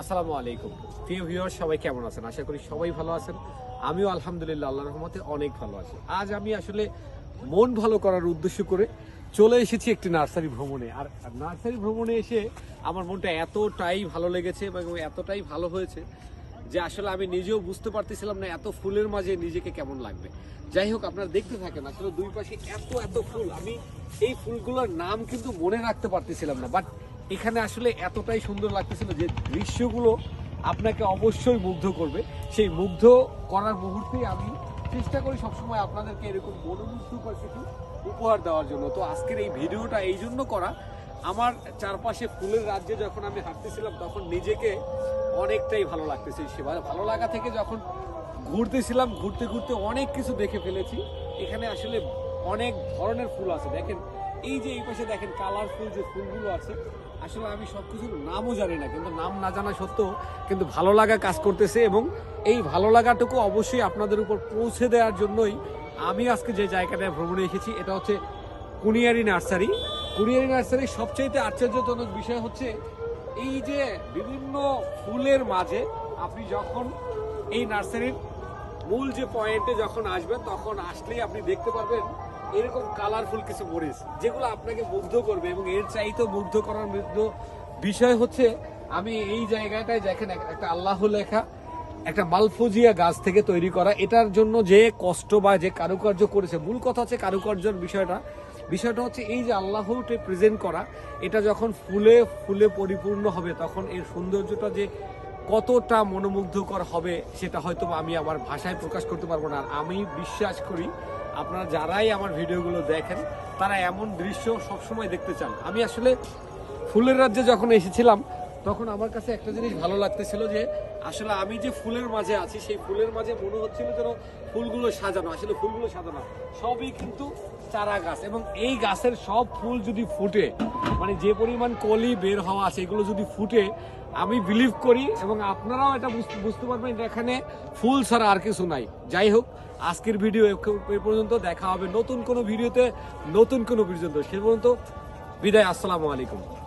আসসালামু আলাইকুম। প্রিয় ভিউয়ার সবাই কেমন আছেন? আশা করি সবাই ভালো আছেন। আমিও আলহামদুলিল্লাহ আল্লাহ রহমতে অনেক ভালো আছি। আজ আমি আসলে মন ভালো করার উদ্দেশ্য করে চলে এসেছি একটি নার্সারি ভ্রমণে। আর নার্সারি ভ্রমণে এসে আমার মনটা এতটাই ভালো লেগেছে এবং এতটাই ভালো হয়েছে যে আসলে আমি নিজেও বুঝতে পারতেছিলাম না এত ফুলের মাঝে নিজেকে কেমন লাগবে। যাই হোক, আপনারা দেখতে থাকেন, আসলে দুই পাশে এত এত ফুল। আমি এই ফুলগুলোর নাম কিন্তু মনে রাখতে পারতেছিলাম না বাট এখানে আসলে এতটাই সুন্দর লাগতেছিল যে দৃশ্যগুলো আপনাকে অবশ্যই মুগ্ধ করবে। সেই মুগ্ধ করার মুহূর্তেই আমি চেষ্টা করি সবসময় আপনাদেরকে এরকম মনোমুগ্ধকর কিছু উপহার দেওয়ার জন্য। তো আজকের এই ভিডিওটা এই জন্য করা, আমার চারপাশে ফুলের রাজ্যে যখন আমি হাঁটতেছিলাম, তখন নিজেকে অনেকটাই ভালো লাগতেছে সে ভালো লাগা থেকে যখন ঘুরতেছিলাম, ঘুরতে ঘুরতে অনেক কিছু দেখে ফেলেছি। এখানে আসলে অনেক ধরনের ফুল আছে। দেখেন এই যে এই পাশে দেখেন কালারফুল যে ফুলগুলো আছে, আসলে আমি সব কিছুর নামও জানি না, কিন্তু নাম না জানা সত্ত্বেও কিন্তু ভালো লাগা কাজ করতেছে এবং এই ভালো লাগাটুকু অবশ্যই আপনাদের উপর পৌঁছে দেওয়ার জন্যই আমি আজকে যে জায়গাটায় ভ্রমণে এসেছি, এটা হচ্ছে কুনিয়ারি নার্সারি। কুনিয়ারি নার্সারির সবচাইতে আশ্চর্যজনক বিষয় হচ্ছে এই যে বিভিন্ন ফুলের মাঝে আপনি যখন এই নার্সারির মূল যে পয়েন্টে যখন আসবেন, তখন আসলেই আপনি দেখতে পারবেন এরকম কালারফুল কিছু মরিচ, যেগুলো আপনাকে মুগ্ধ করবে এবং এর চাইতেও মুগ্ধ করার মুগ্ধ বিষয় হচ্ছে, আমি এই জায়গাটায় দেখেন এক- একটা আল্লাহ লেখা, একটা মালফুজিয়া গাছ থেকে তৈরি করা, এটার জন্য যে কষ্ট বা যে কারুকার্য করেছে, মূল কথা হচ্ছে কারুকার্যর বিষয়টা। বিষয়টা হচ্ছে এই যে আল্লাহকে প্রেজেন্ট করা, এটা যখন ফুলে ফুলে পরিপূর্ণ হবে, তখন এর সৌন্দর্যটা যে কতটা মনোমুগ্ধকর হবে, সেটা হয়তো আমি আমার ভাষায় প্রকাশ করতে পারব না। আর আমি বিশ্বাস করি আপনারা যারাই আমার ভিডিওগুলো দেখেন, তারা এমন দৃশ্য সবসময় দেখতে চান। আমি আসলে ফুলের রাজ্যে যখন এসেছিলাম তখন আমার কাছে একটা জিনিস ভালো লাগতেছিল যে, আসলে আমি যে ফুলের মাঝে আছি, সেই ফুলের মাঝে মনে হচ্ছিল যেন ফুলগুলো সাজানো। আসলে ফুলগুলো সাজানো সবই কিন্তু চারা গাছ এবং এই গাছের সব ফুল যদি ফুটে মানে যে পরিমাণ কলি বের হওয়া আছে, এগুলো যদি ফুটে, আমি বিলিভ করি এবং আপনারাও এটা বুঝতে- পারবেন এখানে ফুল ছাড়া আর কিছু নাই। যাই হোক, আজকের ভিডিও এ পর্যন্ত দেখা হবে নতুন কোনো ভিডিওতে নতুন কোনো পর্যন্ত সে পর্যন্ত বিদায়, আসসালামু আলাইকুম।